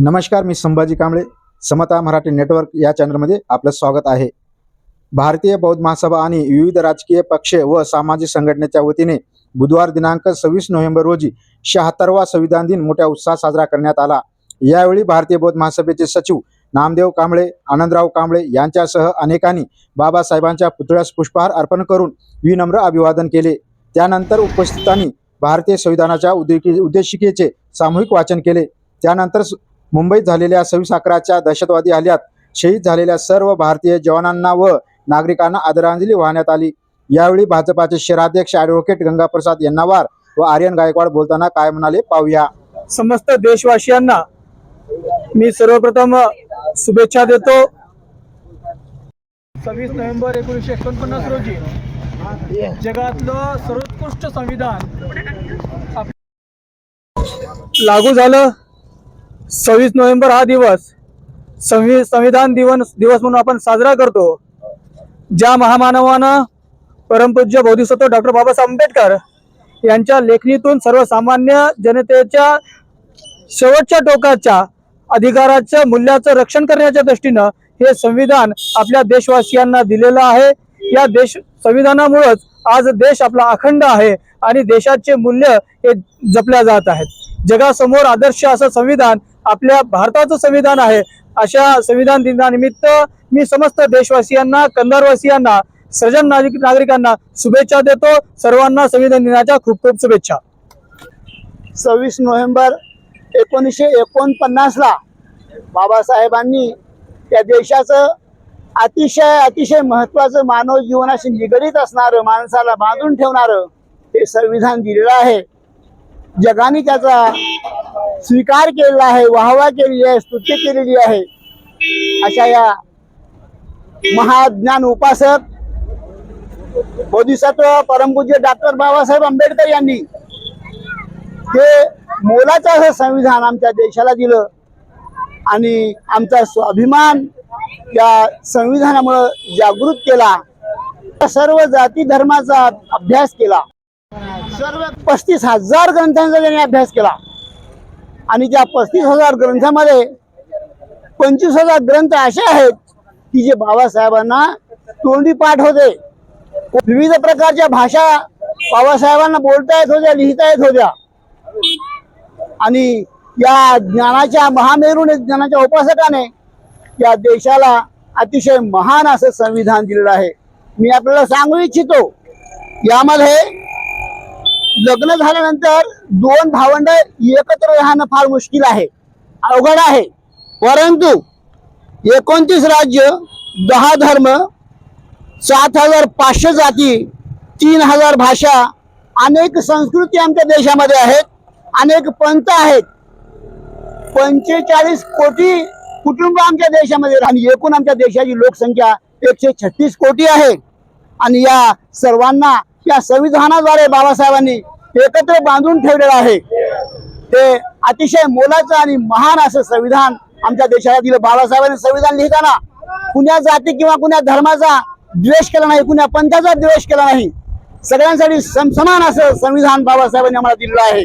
नमस्कार मी संभाजी कांबळे समता मराठी नेटवर्क या चॅनलमध्ये आपलं स्वागत आहे. भारतीय बौद्ध महासभा आणि विविध राजकीय पक्ष व सामाजिक संघटनेच्या वतीने बुधवार दिनांक सव्वीस नोव्हेंबर रोजी शहात्तरवा संविधान दिन मोठ्या उत्साहात साजरा करण्यात आला. यावेळी भारतीय बौद्ध महासभेचे सचिव नामदेव कांबळे आनंदराव कांबळे यांच्यासह अनेकांनी बाबासाहेबांच्या पुतळ्यास पुष्पहार अर्पण करून विनम्र अभिवादन केले. त्यानंतर उपस्थितांनी भारतीय संविधानाच्या उद्देशिकेचे सामूहिक वाचन केले. त्यानंतर मुंबईत झालेल्या सव्वीस अकराच्या दहशतवादी हल्ल्यात शहीद झालेल्या सर्व भारतीय जवानांना व नागरिकांना आदरांजली वाहण्यात आली. यावेळी भाजपाचे शहराध्यक्ष ऍडव्होकेट गंगाप्रसाद यन्नावार व आर्यन गायकवाड बोलताना काय म्हणाले पाहूया. समस्त देशवासियांना मी सर्वप्रथम शुभेच्छा देतो. सव्वीस नोव्हेंबर एकोणीसशे एकोणपन्नास रोजी जगातलं सर्वोत्कृष्ट संविधान लागू झालं. सव्वीस नोव्हेंबर हा दिवस संवि संविधान दिवस दिवस म्हणून आपण साजरा करतो. ज्या महामानवानं परमपूज्य बोधिसत्व डॉक्टर बाबासाहेब आंबेडकर यांच्या लेखणीतून सर्वसामान्य जनतेच्या शेवटच्या टोकाच्या अधिकाराच्या मूल्याचं रक्षण करण्याच्या दृष्टीनं हे संविधान आपल्या देशवासियांना दिलेलं आहे. या देश संविधानामुळेच आज देश आपला अखंड आहे आणि देशाचे मूल्य हे जपल्या जात आहेत. जगासमोर आदर्श असं संविधान आपल्या भारताचं संविधान आहे अशा संविधान दिनानिमित्त मी समस्त देशवासियांना कंधारवासियांना सर्जन नागरिक नागरिकांना शुभेच्छा देतो. सर्वांना संविधान दिनाच्या खूप खूप शुभेच्छा. सव्वीस नोव्हेंबर एकोणीसशे एकोणपन्नासला बाबासाहेबांनी त्या देशाचं अतिशय अतिशय महत्वाचं मानव जीवनाशी निगडीत असणारं माणसाला बांधून ठेवणारं हे संविधान दिलेलं आहे. जगाने त्याचा स्वीकार केलेला आहे वाहवा केलेली आहे स्तुती केलेली आहे. अशा या महाज्ञान उपासक बोधिसत्व परमपूज्य डॉक्टर बाबासाहेब आंबेडकर यांनी ते मोलाचं असं संविधान आमच्या देशाला दिलं आणि आमचा स्वाभिमान या संविधानामुळं जागृत केला. सर्व जाती धर्माचा अभ्यास केला. सर्व पस्तीस हजार ग्रंथांचा त्यांनी अभ्यास केला. आणि त्या पस्तीस हजार ग्रंथामध्ये पंचवीस हजार ग्रंथ असे आहेत की जे बाबासाहेबांना तोंडी पाठ होते. विविध प्रकारच्या भाषा बाबासाहेबांना बोलता येत होत्या लिहिता येत होत्या. आणि या ज्ञानाच्या महामेरूने ज्ञानाच्या उपासकाने या देशाला अतिशय महान असं संविधान दिलेलं आहे. मी आपल्याला सांगू इच्छितो यामध्ये लग्न झाल्यानंतर दोन भावंड एकत्र राहणं फार मुश्किल आहे अवघड आहे. परंतु एकोणतीस राज्य दहा धर्म सात हजार पाचशे जाती तीन हजार भाषा अनेक संस्कृती आमच्या देशामध्ये आहेत अनेक पंथ आहेत. पंचेचाळीस कोटी कुटुंब आमच्या देशामध्ये आणि एकूण आमच्या देशाची लोकसंख्या एकशे छत्तीस कोटी आहे. आणि या सर्वांना त्या संविधानाद्वारे बाबासाहेबांनी एकत्र बांधून ठेवलेलं आहे. ते अतिशय मोलाचं आणि महान असं संविधान आमच्या देशाला दिलं. बाबासाहेबांनी संविधान लिहिताना कुण्या जाती किंवा कुण्या धर्माचा द्वेष केला नाही कुण्या पंथाचा द्वेष केला नाही सगळ्यांसाठी समसमान असं संविधान बाबासाहेबांनी आम्हाला दिलेलं आहे.